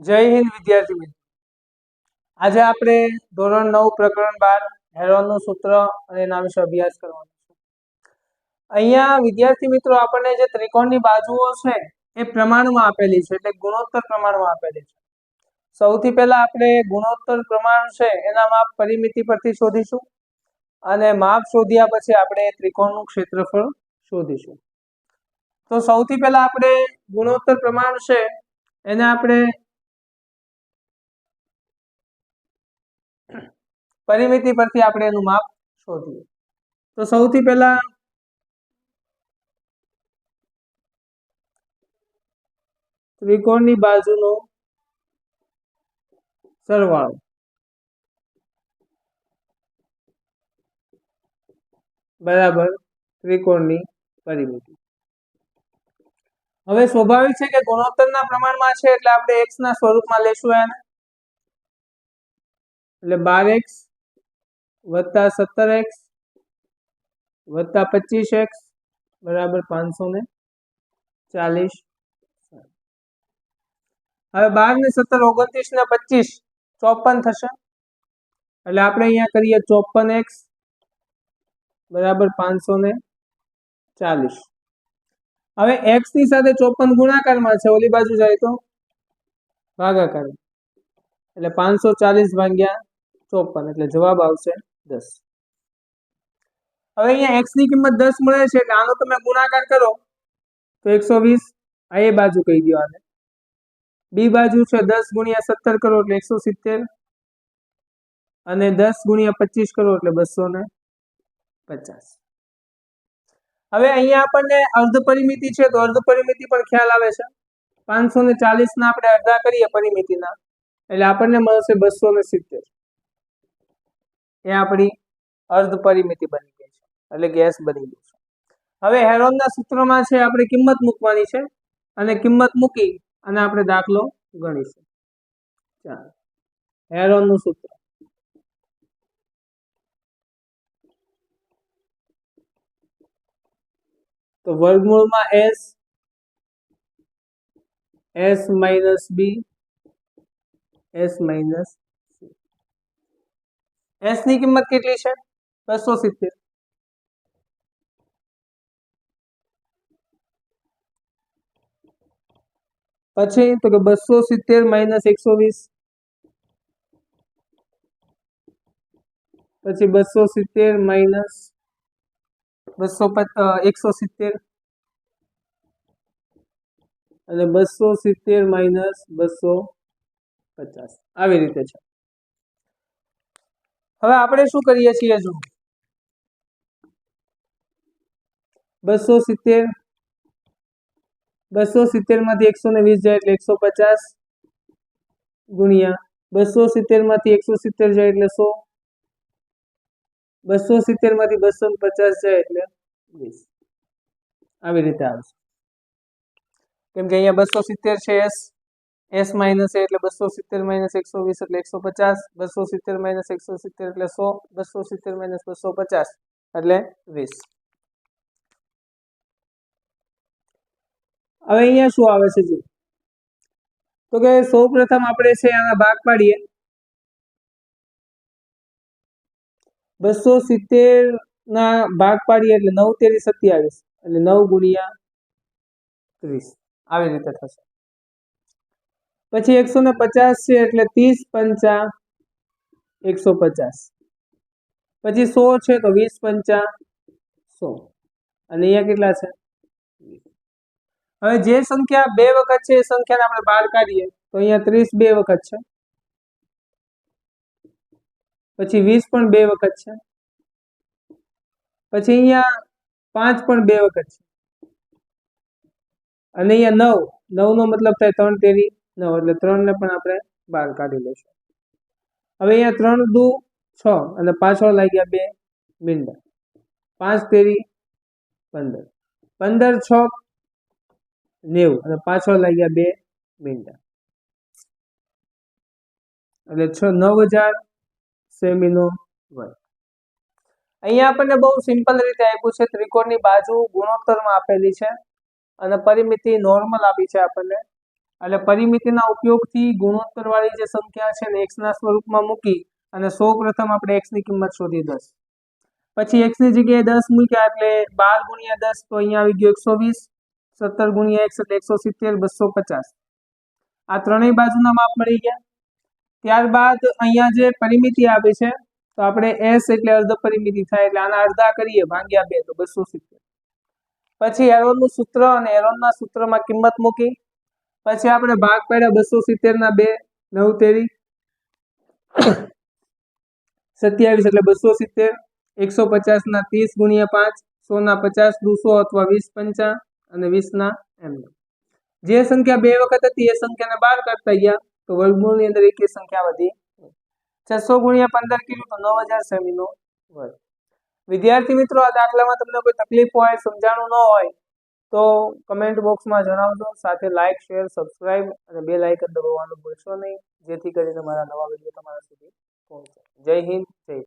જય હિન્દ, વિદ્યાર્થી મિત્રો. આજે આપણે ધોરણ નવ, પ્રકરણ બાર, હેરોનનું સૂત્ર અને એના વિશે અભ્યાસ કરવાનો છે. અહીંયા વિદ્યાર્થી મિત્રો, આપણને જે ત્રિકોણની બાજુઓ છે, એ પ્રમાણમાં આપેલી છે, એટલે ગુણોત્તર પ્રમાણમાં આપેલી છે. સૌથી પહેલા આપણે ગુણોત્તર પ્રમાણ છે, એના માપ પરિમિતિ પરથી શોધીશું અને માપ શોધ્યા પછી આપણે ત્રિકોણનું ક્ષેત્રફળ શોધીશું. તો સૌથી પહેલા આપણે ગુણોત્તર પ્રમાણ છે, એને આપણે પરિમિતિ પરથી આપણે એનું માપ શોધીએ. તો સૌથી પહેલા ત્રિકોણની બાજુનો સરવાળો. બરાબર, ત્રિકોણની પરિમિતિ. હવે સ્વાભાવિક છે કે ગુણોત્તરના પ્રમાણમાં છે, એટલે આપણે એક્સ ના સ્વરૂપમાં લેશું એને. એટલે બાર એક્સ વત્તા સત્તર એક્સ, વત્તા પચીસ એક્સ, બરાબર પાંચસો ને ચાલીસ. હવે બાર ને સત્તર, ઓગણત્રીસ ને પચીસ, ચોપન થશે. એટલે આપણે અહીંયા કરીએ ચોપન એક્સ, બરાબર પાંચસો ને ચાલીસ. હવે એક્સની સાથે ચોપન ગુણાકારમાં છે, ઓલી બાજુ જાય તો ભાગાકાર. એટલે પાંચસો ચાલીસ ભાગ્યા ચોપન, એટલે જવાબ આવશે દસ. હવે અહીંયા એક્સની કિંમત દસ મળે છે એટલે આનો તમે ગુણાકાર કરો. તો એકસો વીસ આ એ બાજુ કહી દો આને. બી બાજુ છે દસ ગુણ્યા સત્તર કરો એટલે એકસો સિત્તેર. અને દસ ગુણ્યા પચીસ કરો એટલે બસો ને પચાસ. હવે અહીંયા આપણને અર્ધ પરિમિતિ છે તો અર્ધ પરિમિતિ પણ ખ્યાલ આવે છે. પાંચસો ને ચાલીસ ના આપણે અડધા કરીએ પરિમિતિના. એટલે આપણને મળશે બસો ને સિત્તેર. એ આપણી અર્ધ પરિમિતિ બની ગઈ છે, એટલે ગેસ બની ગઈ છે. હવે હેરોનના સૂત્રમાં છે આપણે કિંમત મૂકવાની છે, અને કિંમત મૂકી અને આપણે દાખલો ગણીશું. ચાલો. હેરોનનું સૂત્ર. તો વર્ગમૂળમાં s s minus b, s minus એસની કિંમત કેટલી છે? બસો સિત્તેર. પછી તો કે બસો સિત્તેર માઇનસ એકસો વીસ. પછી બસો સિત્તેર માઇનસ બસો એકસો સિત્તેર. અને બસો સિત્તેર માઇનસ બસો પચાસ. આવી રીતે છે. હવે આપણે શું કરીએ છીએ જો? બસો સિત્તેર બસો સિત્તેરમાંથી એકસો ને વીસ જાય એટલે એકસો પચાસ ગુણ્યા, બસો સિત્તેરમાંથી એકસો સિત્તેર જાય એટલે સો, બસો સિત્તેરમાંથી બસો પચાસ જાય એટલે વીસ. આવી રીતે આવશે કેમ કે અહીંયા બસો સિત્તેર છે એસ એસ માઇનસ એટલે બસો સિત્તેર માઇનસ એકસો વીસ એટલે એકસો પચાસ, બસો સિત્તેર માઇનસ એકસો સિત્તેર એટલે સો, બસો સિત્તેર માઇનસ બસો પચાસ એટલે વીસ. હવે અહીંયા શું આવે છે જો તો કે સૌ પ્રથમ આપણે છે આના ભાગ પાડીએ. બસો સિત્તેર ના ભાગ પાડીએ એટલે નવ તેરી સત્યાવીસ એટલે નવ ગુણ્યા ત્રીસ. આવી રીતે થશે. પછી એકસો ને પચાસ છે એટલે ત્રીસ પંચા એકસો પચાસ પછી સો છે તો વીસ પંચા સો. અને અહીંયા કેટલા છે? હવે જે સંખ્યા બે વખત છે એ સંખ્યાને આપણે બહાર કાઢીએ તો અહીંયા ત્રીસ બે વખત છે. પછી વીસ પણ બે વખત છે. પછી અહીંયા પાંચ પણ બે વખત છે. અને અહીંયા નવ. નવ નો મતલબ થાય ત્રણ તેરી. નવ એટલે ત્રણને પણ આપણે બહાર કાઢી લઈશું. હવે અહીંયા ત્રણ દુ છ અને પાછળ લાગ્યા બે મીંડા પાંચ તેરી પંદર. પંદર, છ, નેવું, અને પાછળ લાગ્યા બે મીંડા એટલે છ, નવ હજાર સેમીનો અહીંયા આપણને બહુ સિમ્પલ રીતે આપ્યું છે. ત્રિકોણની બાજુ ગુણોત્તરમાં આપેલી છે અને પરિમિતિ નોર્મલ આપી છે આપણને. એટલે પરિમિતિના ઉપયોગથી ગુણોત્તર વાળી જે સંખ્યા છે ને એક્સના સ્વરૂપમાં મૂકી અને સૌ પ્રથમ આપણે એક્સની કિંમત શોધી દસ. પછી એક્સની જગ્યાએ દસ મૂક્યા એટલે બાર ગુણ્યા દસ તો અહીંયા આવી ગયો એકસો વીસ, સત્તર ગુણ્યા એકસો એટલે એકસો સિત્તેર, બસો પચાસ. આ ત્રણેય બાજુના માપ મળી ગયા. ત્યારબાદ અહીંયા જે પરિમિતિ આપી છે તો આપણે એસ એટલે અર્ધ પરિમિતિ થાય એટલે આના અડધા કરીએ, ભાગ્યા બે તો બસો સિત્તેર. પછી એરોનનું સૂત્ર અને એરોનના સૂત્રમાં કિંમત મૂકી પછી આપણે ભાગ પાડ્યા બસો સિત્તેર ના બે, નવ તેરી. સત્યાવીસ એટલે બસો સિત્તેર, એકસો પચાસ ના ત્રીસ ગુણ્યા પાંચ, સો ના પચાસ, દુસો અથવા વીસ પંચા, અને વીસ ના એમ. જે સંખ્યા બે વખત હતી એ સંખ્યાને બાર કરતા ગયા, તો વર્ગમૂળની અંદર એક સંખ્યા વધી છસો ગુણ્યા પંદર કિલો, તો નવ હજાર સેમીનો વર્ગ. વિદ્યાર્થી મિત્રો આ દાખલામાં તમને કોઈ તકલીફ હોય, સમજાણું ન હોય તો કમેન્ટ બોક્સમાં જણાવજો, સાથે લાઇક શેર સબસ્ક્રાઇબ અને બે લાઇકન દબાવવાનું ભૂલશો નહીં, જેથી કરીને મારા નવા વીડિયો તમારા સુધી પહોંચે. જય હિન્દ, જય